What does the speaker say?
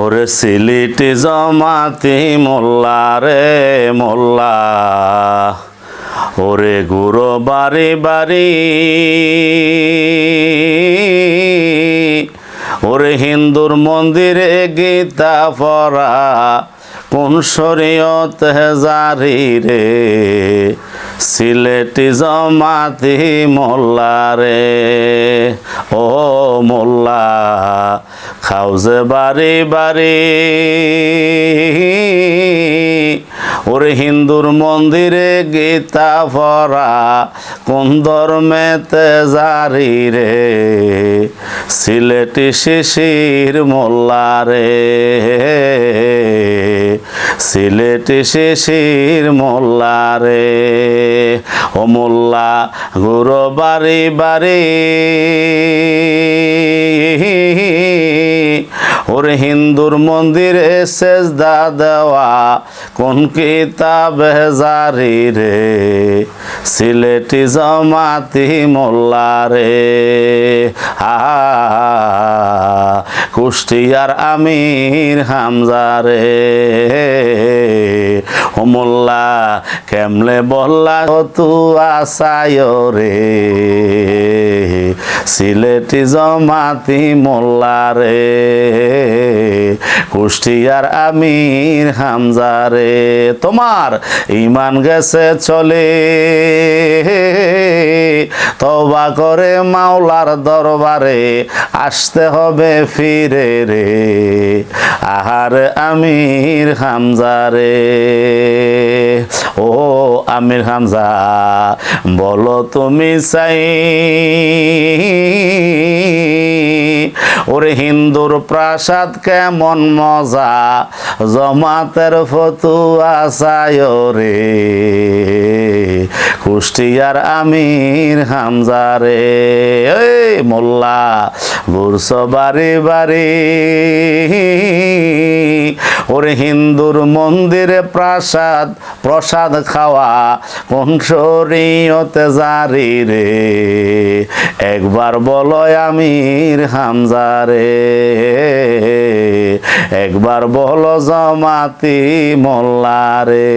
ওরে সিলিটি জমাতি মোল্লা রে মোল্লা। ওরে গুরু বাড়ি বাড়ি ওরে হিন্দুর মন্দিরে গীতা পড়া, কোন শরীয়ত জারি রে? সিলেটি জমাতি মোল্লা রে, ও মোল্লা। খাউজে বাড়ি বাড়ি ওরে হিন্দুর মন্দিরে গীতা পড়া কোন ধর্মেতে জারি রে? সিলেটি শিশির মোল্লা রে। সিলেটি শিশির মোল্লা রে। ও মোল্লা, গুরু বাড়ি বাড়ি ওরে হিন্দুর মন্দিরে সেজদা দেওয়া কোন কিতাবে জারি রে? সিলেটি জমাতি মোল্লা রে। কুষ্টিয়ার আমির হামজা রে। ও মোল্লা কেমলে বললা তু আসায় রে সিলেটি জমাতি মোল্লা রে কুষ্টিয়ার আমির হামজারে তোমার ইমান গেছে চলে। তবা করে মাওলার দরবারে আসতে হবে ফিরে রে। আহার আমির হামজা রে। ও আমির হামজা, বলো তুমি চাই ওরে হিন্দুর প্রাসাদ কেমন মজা, জমাতের ফতুয়া চায় রে কুষ্টিয়ার আমির হামজা রে মোল্লা বুরস বাড়ি বাড়ি। ওরে হিন্দুর মন্দিরে প্রাসাদ, প্রসাদ খাওয়া কোন শরীয়তে জারি রে। একবার বলো আমির হামজা রে একবার বলো জমাতি মোল্লা রে।